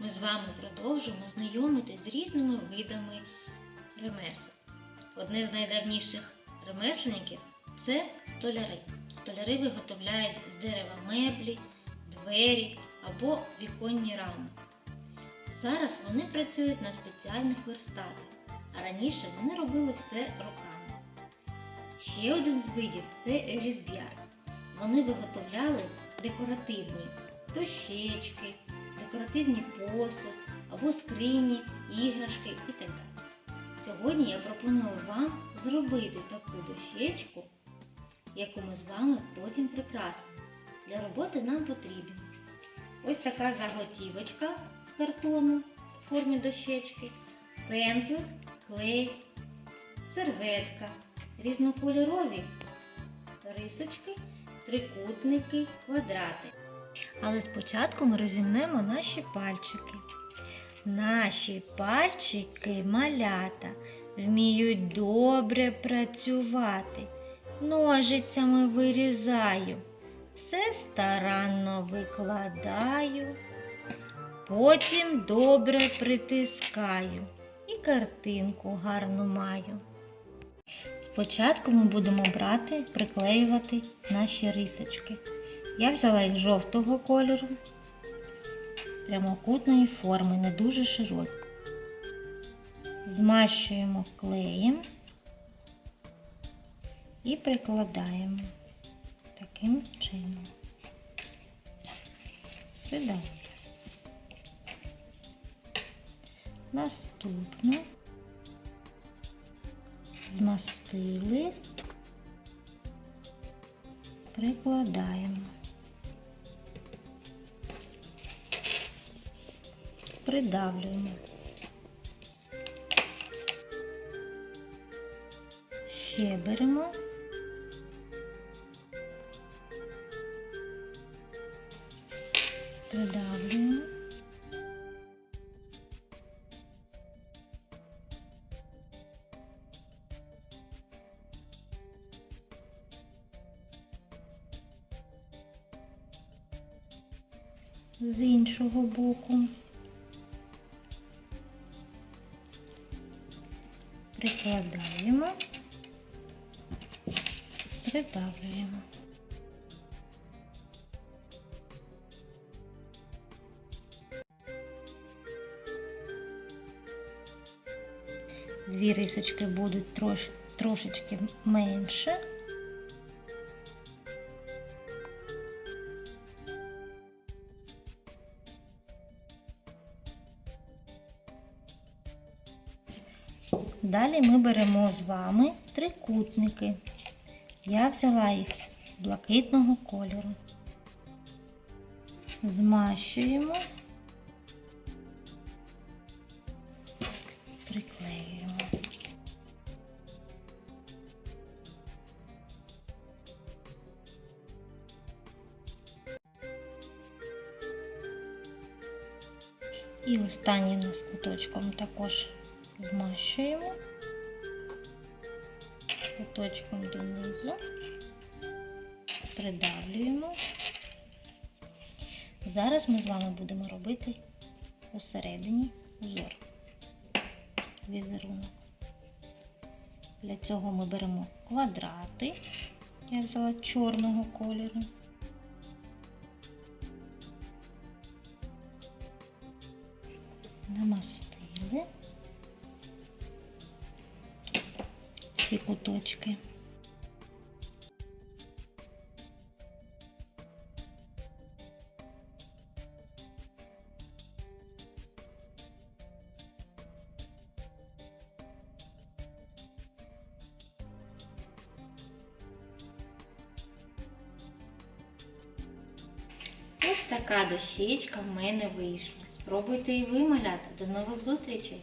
можемо знайомитись з різними видами ремесел. Одне з найдавніших ремесленників це столяри. Столяри виготовляють з дерева меблі, двері або віконні рами. Зараз вони працюють на спеціальних верстатах, а раніше вони робили все руками. Ще один з видів це різб'яр. Вони виготовляли декоративні дощечки, декоративні посуд або скрині, іграшки і так далі. Сьогодні я пропоную вам зробити таку дощечку, яку ми з вами потім прикрасимо. Для роботи нам потрібен ось така заготівочка з картону в формі дощечки, пензлик, клей, серветка, різнокольорові рисочки, трикутники, квадрати. Але спочатку ми розімнемо наші пальчики. Наші пальчики малята вміють добре працювати. Ножицями вирізаю, все старанно викладаю, потім добре притискаю і картинку гарну маю. Спочатку ми будемо брати, приклеювати наші рисочки. Я взяла їх жовтого кольору, прямокутної форми, не дуже широкі. Змащуємо клеєм і прикладаємо таким чином. Сюди. Наступно змастили, прикладаємо. Придавлюємо. Ще беремо. Придавлюємо. З іншого боку. Прикладаємо, придавлюємо. Дві рисочки будуть трош, трошечки менше. Далі ми беремо з вами трикутники. Я взяла їх блакитного кольору. Змащуємо, приклеюємо. І останнім нас куточком також змащуємо куточком донизу, придавлюємо. Зараз ми з вами будемо робити усередині узор, візерунок. Для цього ми беремо квадрати, я взяла чорного кольору. Намастили. Ці куточки. Ось така дощечка в мене вийшла. Спробуйте і ви. До нових зустрічей!